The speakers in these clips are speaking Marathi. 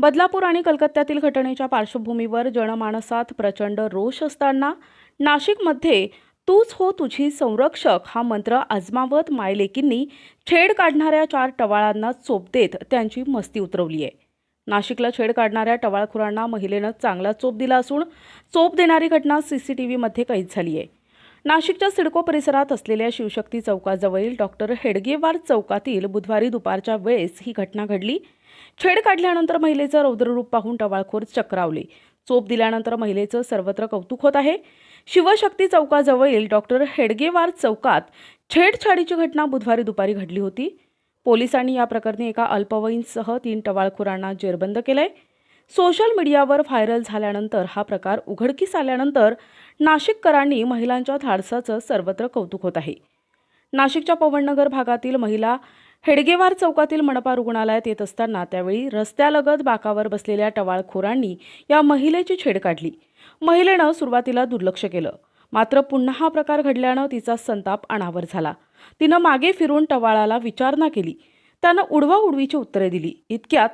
बदलापूर आणि कलकत्त्यातील घटनेच्या पार्श्वभूमीवर जनमानसात प्रचंड रोष असताना नाशिकमध्ये तूच हो तुझी संरक्षक हा मंत्र आजमावत मायलेकींनी छेड काढणाऱ्या चार टवाळांना चोप देत त्यांची मस्ती उतरवली आहे नाशिकला छेड काढणाऱ्या टवाळखोरांना महिलेनं चांगला चोप दिला असून चोप देणारी घटना सी सी टी व्हीमध्ये कैद झाली आहे नाशिकच्या सिडको परिसरात असलेल्या शिवशक्ती चौकाजवळील डॉक्टर हेडगेवार चौकातील बुधवारी दुपारच्या वेळेस ही घटना घडली. छेड काढल्यानंतर महिलेचं रौद्ररूप पाहून टवाळखोर चक्रावले. चोप दिल्यानंतर महिलेचं सर्वत्र कौतुक होत आहे. शिवशक्ती चौकाजवळील डॉक्टर हेडगेवार चौकात छेडछाडीची घटना बुधवारी दुपारी घडली होती. पोलिसांनी या प्रकरणी एका अल्पवयीनसह तीन टवाळखोरांना जेरबंद केलंय. सोशल मीडियावर व्हायरल झाल्यानंतर हा प्रकार उघडकीस आल्यानंतर नाशिककरांनी महिलांच्या धाडसाचं सर्वत्र कौतुक होत आहे. नाशिकच्या पवननगर भागातील महिला हेडगेवार चौकातील मनपा रुग्णालयात येत असताना त्यावेळी रस्त्यालगत बाकावर बसलेल्या टवाळखोरांनी या महिलेची छेड काढली. महिलेनं सुरुवातीला दुर्लक्ष केलं. मात्र पुन्हा हा प्रकार घडल्यानं तिचा संताप अनावर झाला. तिनं मागे फिरून टवाळाला विचारणा केली. त्यानं उडवा उडवीची उत्तरे दिली. इतक्यात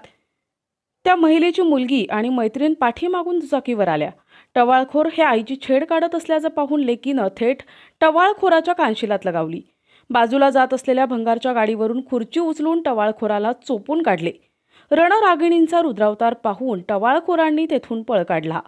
त्या महिलेची मुलगी आणि मैत्रीण पाठीमागून दुचाकीवर आल्या. टवाळखोर हे आईची छेड काढत असल्याचं पाहून लेकीनं थेट टवाळखोराच्या कानशिलात लगावली. बाजूला जात असलेल्या भंगारच्या गाडीवरून खुर्ची उचलून टवाळखोराला चोपून काढले. रणरागिणींचा रुद्रावतार पाहून टवाळखोरांनी तेथून पळ काढला.